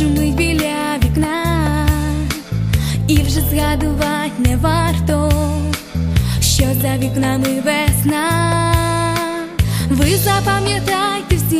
шумить біля вікна, і вже згадувати не варто, що за вікнами весна. Ви запам'ятайте всіх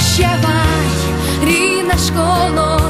Прощавай, рідна школо,